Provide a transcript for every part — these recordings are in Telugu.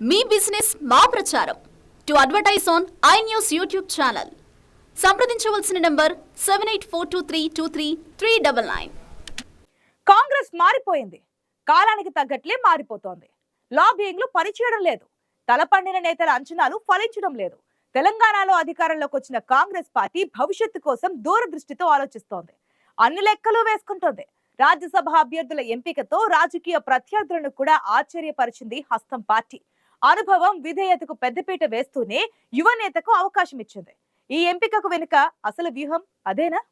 మీ బిజినెస్ మా ప్రచారం. To advertise on I News YouTube channel. సంప్రదించవలసిన number seven eight four two three two three three double nine. Congress మారిపోయింది. కాలానికి తగ్గట్లే మారిపోతోంది. లాబియింగ్లు పనిచేయడం లేదు. తలపండిన నేతల అంచనాలు ఫలించడం లేదు. తెలంగాణలో అధికారంలోకి వచ్చిన కాంగ్రెస్ పార్టీ భవిష్యత్తు కోసం దూరదృష్టితో ఆలోచిస్తోంది. అన్ని లెక్కలు వేసుకుంటోంది. రాజ్యసభ అభ్యర్థుల ఎంపికతో రాజకీయ ప్రత్యర్థులను కూడా ఆశ్చర్యపరిచింది హస్తం పార్టీ. అనుభవం విధేయతకు పెద్దపీట వేస్తూనే యువ నేతకు అవకాశం ఇచ్చింది. ఈ ఎంపికకు వెనుక అసలు వ్యూహం అదేనా?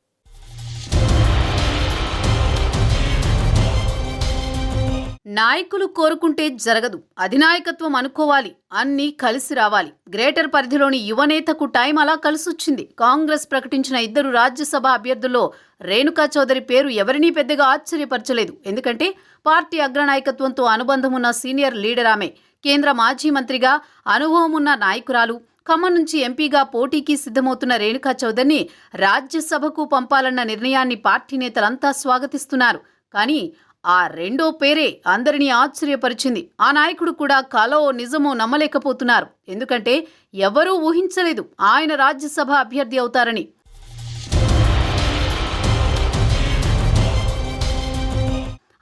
నాయకులు కోరుకుంటే జరగదు. అధినాయకత్వం అనుకోవాలి. అన్నీ కలిసి రావాలి. గ్రేటర్ పరిధిలోని యువనేతకు టైం అలా కలిసొచ్చింది. కాంగ్రెస్ ప్రకటించిన ఇద్దరు రాజ్యసభ అభ్యర్థుల్లో రేణుకా చౌదరి పేరు ఎవరినీ పెద్దగా ఆశ్చర్యపరచలేదు. ఎందుకంటే పార్టీ అగ్రనాయకత్వంతో అనుబంధం ఉన్న సీనియర్ లీడర్ ఆమె కేంద్ర మాజీ మంత్రిగా అనుభవం ఉన్న నాయకురాలు ఖమ్మం నుంచి ఎంపీగా పోటీకి సిద్ధమవుతున్న రేణుకా చౌదరిని రాజ్యసభకు పంపాలన్న నిర్ణయాన్ని పార్టీ నేతలంతా స్వాగతిస్తున్నారు. కానీ ఆ రెండో పేరే అందరినీ ఆశ్చర్యపరిచింది. ఆ నాయకుడు కూడా కలో నిజమో నమ్మలేకపోతున్నారు. ఎందుకంటే ఎవరూ ఊహించలేదు ఆయన రాజ్యసభ అభ్యర్థి అవుతారని.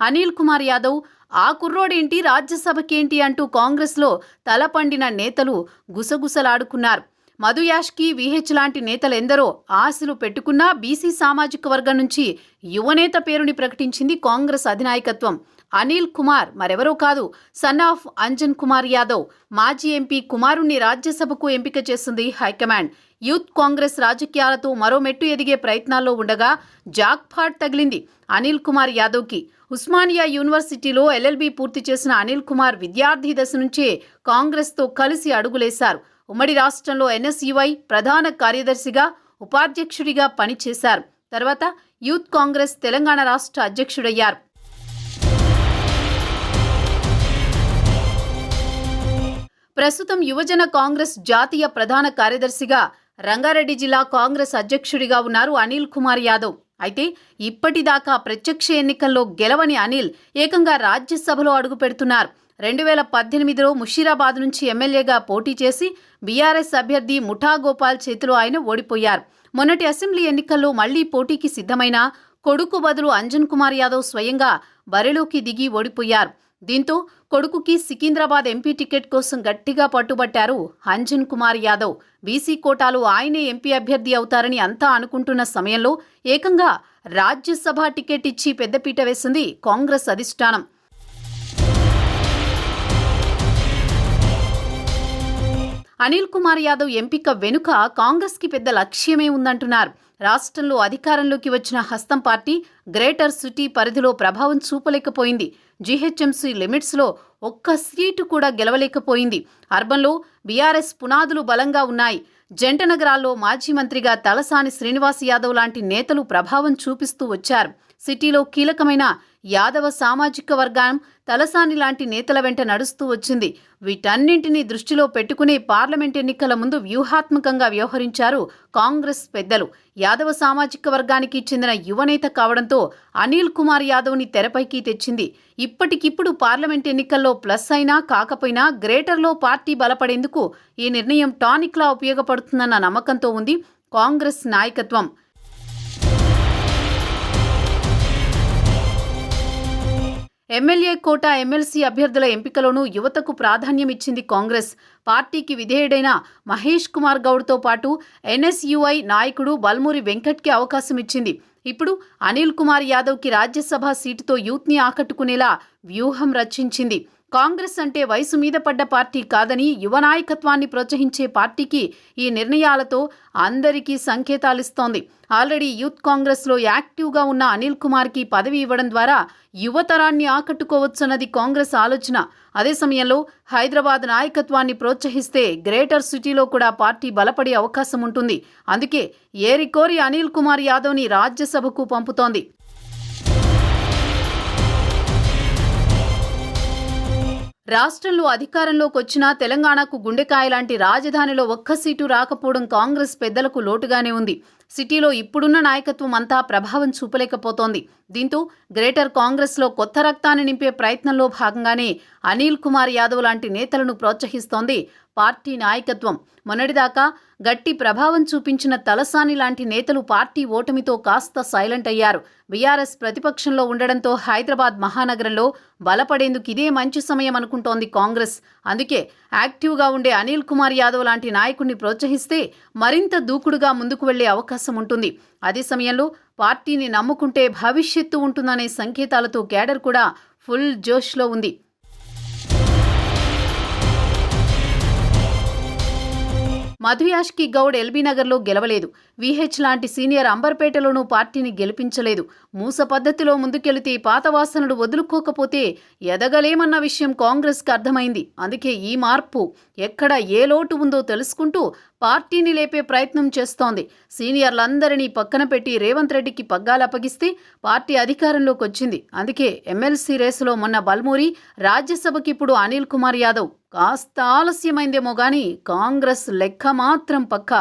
అనిల్ కుమార్ యాదవ్ ఆ కుర్రోడేంటి? రాజ్యసభకేంటి? అంటూ కాంగ్రెస్లో తలపండిన నేతలు గుసగుసలాడుకున్నారు. మధు యాష్కి విహెచ్ లాంటి నేతలెందరో ఆశలు పెట్టుకున్నా బీసీ సామాజిక వర్గం నుంచి యువనేత పేరుని ప్రకటించింది కాంగ్రెస్ అధినాయకత్వం. అనిల్ కుమార్ మరెవరో కాదు. సన్ ఆఫ్ అంజన్ కుమార్ యాదవ్ మాజీ ఎంపీ కుమారుణ్ణి రాజ్యసభకు ఎంపిక చేస్తుంది హైకమాండ్. యూత్ కాంగ్రెస్ రాజకీయాలతో మరో మెట్టు ఎదిగే ప్రయత్నాల్లో ఉండగా జాక్ఫాట్ తగిలింది అనిల్ కుమార్ యాదవ్కి. ఉస్మానియా యూనివర్సిటీలో ఎల్ఎల్బి పూర్తి చేసిన అనిల్ కుమార్ విద్యార్థి దశ నుంచే కాంగ్రెస్తో కలిసి అడుగులేశారు. ఉమ్మడి రాష్ట్రంలో ఎన్ఎస్యుఐ ప్రధాన కార్యదర్శిగా ఉపాధ్యక్షుడిగా పనిచేశారు. తర్వాత యూత్ కాంగ్రెస్ తెలంగాణ రాష్ట్ర అధ్యక్షుడయ్యారు. ప్రస్తుతం యువజన కాంగ్రెస్ జాతీయ ప్రధాన కార్యదర్శిగా రంగారెడ్డి జిల్లా కాంగ్రెస్ అధ్యక్షుడిగా ఉన్నారు అనిల్ కుమార్ యాదవ్. అయితే ఇప్పటిదాకా ప్రత్యక్ష ఎన్నికల్లో గెలవని అనిల్ ఏకంగా రాజ్యసభలో అడుగు పెడుతున్నారు. రెండు వేల పద్దెనిమిదిలో ముషీరాబాద్ నుంచి ఎమ్మెల్యేగా పోటీ చేసి బీఆర్ఎస్ అభ్యర్థి ముఠా గోపాల్ చేతిలో ఆయన ఓడిపోయారు. మొన్నటి అసెంబ్లీ ఎన్నికల్లో మళ్ళీ పోటీకి సిద్ధమైన కొడుకు బదులు అంజన్ కుమార్ యాదవ్ స్వయంగా బరిలోకి దిగి ఓడిపోయారు. దీంతో కొడుకుకి సికింద్రాబాద్ ఎంపీ టికెట్ కోసం గట్టిగా పట్టుబట్టారు అంజన్ కుమార్ యాదవ్. బీసీ కోటాలో ఆయనే ఎంపీ అభ్యర్థి అవుతారని అంతా అనుకుంటున్న సమయంలో ఏకంగా రాజ్యసభ టికెట్ ఇచ్చి పెద్దపీట వేసింది కాంగ్రెస్ అధిష్టానం. అనిల్ కుమార్ యాదవ్ ఎంపిక వెనుక కాంగ్రెస్కి పెద్ద లక్ష్యమే ఉందంటున్నారు. రాష్ట్రంలో అధికారంలోకి వచ్చిన హస్తం పార్టీ గ్రేటర్ సిటీ పరిధిలో ప్రభావం చూపలేకపోయింది. జీహెచ్ఎంసీ లిమిట్స్లో ఒక్క సీటు కూడా గెలవలేకపోయింది. అర్బన్లో బీఆర్ఎస్ పునాదులు బలంగా ఉన్నాయి. జంట నగరాల్లో మాజీ మంత్రిగా తలసాని శ్రీనివాస్ యాదవ్ లాంటి నేతలు ప్రభావం చూపిస్తూ వచ్చారు. సిటీలో కీలకమైన యాదవ సామాజిక వర్గం తలసాని లాంటి నేతల వెంట నడుస్తూ వచ్చింది. వీటన్నింటినీ దృష్టిలో పెట్టుకునే పార్లమెంట్ ఎన్నికల ముందు వ్యూహాత్మకంగా వ్యవహరించారు కాంగ్రెస్ పెద్దలు. యాదవ సామాజిక వర్గానికి చెందిన యువనేత కావడంతో అనిల్ కుమార్ యాదవ్ని తెరపైకి తెచ్చింది. ఇప్పటికిప్పుడు పార్లమెంట్ ఎన్నికల్లో ప్లస్ అయినా కాకపోయినా గ్రేటర్లో పార్టీ బలపడేందుకు ఈ నిర్ణయం టానిక్లా ఉపయోగపడుతుందన్న నమ్మకంతో ఉంది కాంగ్రెస్ నాయకత్వం. ఎమ్మెల్యే కోట ఎమ్మెల్సీ అభ్యర్థుల ఎంపికలోనూ యువతకు ప్రాధాన్యం ఇచ్చింది కాంగ్రెస్. పార్టీకి విధేయుడైన మహేష్ కుమార్ గౌడ్తో పాటు ఎన్ఎస్యుఐ నాయకుడు బల్మూరి వెంకట్కి అవకాశం ఇచ్చింది. ఇప్పుడు అనిల్ కుమార్ యాదవ్కి రాజ్యసభ సీటుతో యూత్ని ఆకట్టుకునేలా వ్యూహం రచించింది. కాంగ్రెస్ అంటే వయసు మీద పడ్డ పార్టీ కాదని యువ నాయకత్వాన్ని ప్రోత్సహించే పార్టీకి ఈ నిర్ణయాలతో అందరికీ సంకేతాలిస్తోంది. ఆల్రెడీ యూత్ కాంగ్రెస్లో యాక్టివ్గా ఉన్న అనిల్ కుమార్కి పదవి ఇవ్వడం ద్వారా యువతరాన్ని ఆకట్టుకోవచ్చన్నది కాంగ్రెస్ ఆలోచన. అదే సమయంలో హైదరాబాద్ నాయకత్వాన్ని ప్రోత్సహిస్తే గ్రేటర్ సిటీలో కూడా పార్టీ బలపడే అవకాశం ఉంటుంది. అందుకే ఏరికోరి అనిల్ కుమార్ యాదవ్ని రాజ్యసభకు పంపుతోంది. రాష్ట్రంలో అధికారంలోకి వచ్చినా తెలంగాణకు గుండెకాయ లాంటి రాజధానిలో ఒక్క సీటు రాకపోవడం కాంగ్రెస్ పెద్దలకు లోటుగానే ఉంది. సిటీలో ఇప్పుడున్న నాయకత్వం అంతా ప్రభావం చూపలేకపోతోంది. దీంతో గ్రేటర్ కాంగ్రెస్లో కొత్త రక్తాన్ని నింపే ప్రయత్నంలో భాగంగానే అనిల్ కుమార్ యాదవ్ లాంటి నేతలను ప్రోత్సహిస్తోంది పార్టీ నాయకత్వం. మొన్నటిదాకా గట్టి ప్రభావం చూపించిన తలసాని లాంటి నేతలు పార్టీ ఓటమితో కాస్త సైలెంట్ అయ్యారు. బీఆర్ఎస్ ప్రతిపక్షంలో ఉండడంతో హైదరాబాద్ మహానగరంలో బలపడేందుకు ఇదే మంచి సమయం అనుకుంటోంది కాంగ్రెస్. అందుకే యాక్టివ్గా ఉండే అనిల్ కుమార్ యాదవ్ లాంటి నాయకుడిని ప్రోత్సహిస్తే మరింత దూకుడుగా ముందుకు వెళ్ళే అవకాశం ఉంటుంది. అదే సమయంలో పార్టీని నమ్ముకుంటే భవిష్యత్తు ఉంటుందనే సంకేతాలతో కేడర్ కూడా ఫుల్ జోష్లో ఉంది. మధుయాష్కి గౌడ్ ఎల్బీ నగర్లో గెలవలేదు. విహెచ్ లాంటి సీనియర్ అంబర్పేటలోనూ పార్టీని గెలిపించలేదు. మూస పద్ధతిలో ముందుకెళితే పాత వాసనలు వదులుకోకపోతే ఎదగలేమన్న విషయం కాంగ్రెస్కి అర్థమైంది. అందుకే ఈ మార్పు ఎక్కడ ఏ లోటు ఉందో తెలుసుకుంటూ పార్టీని లేపే ప్రయత్నం చేస్తోంది. సీనియర్లందరినీ పక్కన పెట్టి రేవంత్ రెడ్డికి పగ్గాలు అప్పగిస్తే పార్టీ అధికారంలోకి వచ్చింది. అందుకే ఎమ్మెల్సీ రేసులో మొన్న బల్మూరి రాజ్యసభకి ఇప్పుడు అనిల్ కుమార్ యాదవ్ కాస్త ఆలస్యమైందేమో గాని కాంగ్రెస్ లెక్క మాత్రం పక్కా.